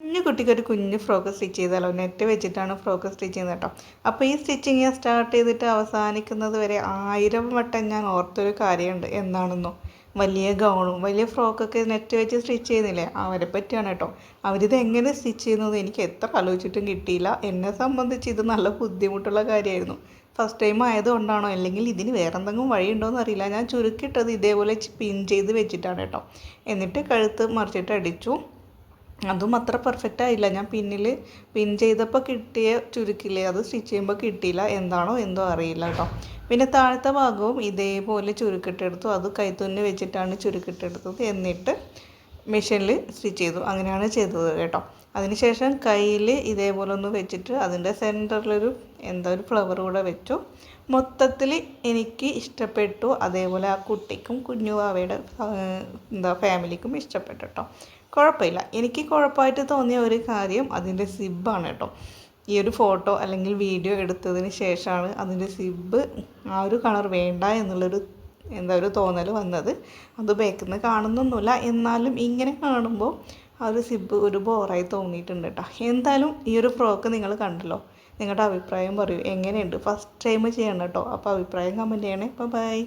കുഞ്ഞു കുട്ടിക്കൊരു കുഞ്ഞ് ഫ്രോക്ക് സ്റ്റിച്ച് ചെയ്താലോ? നെറ്റ് വെച്ചിട്ടാണ് ഫ്രോക്ക് സ്റ്റിച്ച് ചെയ്യുന്നത് കേട്ടോ. അപ്പോൾ ഈ സ്റ്റിച്ചിങ് ഞാൻ സ്റ്റാർട്ട് ചെയ്തിട്ട് അവസാനിക്കുന്നത് വരെ ആയിരം വട്ടം ഞാൻ ഓർത്തൊരു കാര്യമുണ്ട്. എന്താണെന്നോ? വലിയ ഗൗണും വലിയ ഫ്രോക്കൊക്കെ നെറ്റ് വെച്ച് സ്റ്റിച്ച് ചെയ്യുന്നില്ലേ? അവരെ പറ്റിയാണ് കേട്ടോ. അവരിത് എങ്ങനെ സ്റ്റിച്ച് ചെയ്യുന്നത് എനിക്ക് എത്ര ആലോചിച്ചിട്ടും കിട്ടിയില്ല. എന്നെ സംബന്ധിച്ച് ഇത് നല്ല ബുദ്ധിമുട്ടുള്ള കാര്യമായിരുന്നു. ഫസ്റ്റ് ടൈം ആയതുകൊണ്ടാണോ? അല്ലെങ്കിൽ ഇതിന് വേറെ എന്തെങ്കിലും വഴിയുണ്ടോയെന്ന് അറിയില്ല. ഞാൻ ചുരുക്കിയിട്ടത് ഇതേപോലെ പിൻ ചെയ്ത് വെച്ചിട്ടാണ് കേട്ടോ. എന്നിട്ട് കഴുത്ത് മറിച്ചിട്ട് അടിച്ചു. അതും അത്ര പെർഫെക്റ്റ് ആയില്ല. ഞാൻ പിന്നിൽ പിൻ ചെയ്തപ്പോൾ കിട്ടിയ ചുരുക്കില്ലേ? അത് സ്റ്റിച്ച് ചെയ്യുമ്പോൾ കിട്ടിയില്ല. എന്താണോ എന്തോ അറിയില്ല കേട്ടോ. പിന്നെ താഴത്തെ ഭാഗവും ഇതേപോലെ ചുരുക്കിട്ടെടുത്തു. അത് കൈത്തുന്നി വെച്ചിട്ടാണ് ചുരുക്കിട്ടെടുത്തത്. എന്നിട്ട് മെഷീനിൽ സ്റ്റിച്ച് ചെയ്തു. അങ്ങനെയാണ് ചെയ്തത് കേട്ടോ. അതിനുശേഷം കയ്യിൽ ഇതേപോലെ ഒന്ന് വെച്ചിട്ട് അതിന്റെ സെന്ററിലൊരു എന്താ ഒരു ഫ്ലവർ കൂടെ വെച്ചു. മൊത്തത്തിൽ എനിക്ക് ഇഷ്ടപ്പെട്ടു. അതേപോലെ ആ കുട്ടിക്കും കുഞ്ഞു എന്താ ഫാമിലിക്കും ഇഷ്ടപ്പെട്ടു കേട്ടോ. കുഴപ്പമില്ല. എനിക്ക് കുഴപ്പമായിട്ട് തോന്നിയ ഒരു കാര്യം അതിന്റെ സിബാണ് കേട്ടോ. ഈ ഒരു ഫോട്ടോ അല്ലെങ്കിൽ വീഡിയോ എടുത്തതിന് ശേഷമാണ് അതിന്റെ സിബ് ആ ഒരു കളർ വേണ്ട എന്നുള്ളൊരു എന്താ ഒരു തോന്നൽ വന്നത്. അത് ബേക്കിൽ നിന്ന് കാണുന്നൊന്നുമില്ല. എന്നാലും ഇങ്ങനെ കാണുമ്പോൾ ആ ഒരു സിബ് ഒരു ബോറായി തോന്നിയിട്ടുണ്ട് കേട്ടോ എന്തായാലും ഈ ഒരു ഫ്രോക്ക് നിങ്ങൾ കണ്ടല്ലോ. നിങ്ങളുടെ അഭിപ്രായം പറയൂ. എങ്ങനെയുണ്ട്? ഫസ്റ്റ് ടൈം ചെയ്യണം കേട്ടോ അപ്പോൾ അഭിപ്രായം കമന്റ് ചെയ്യണേ. ബൈ.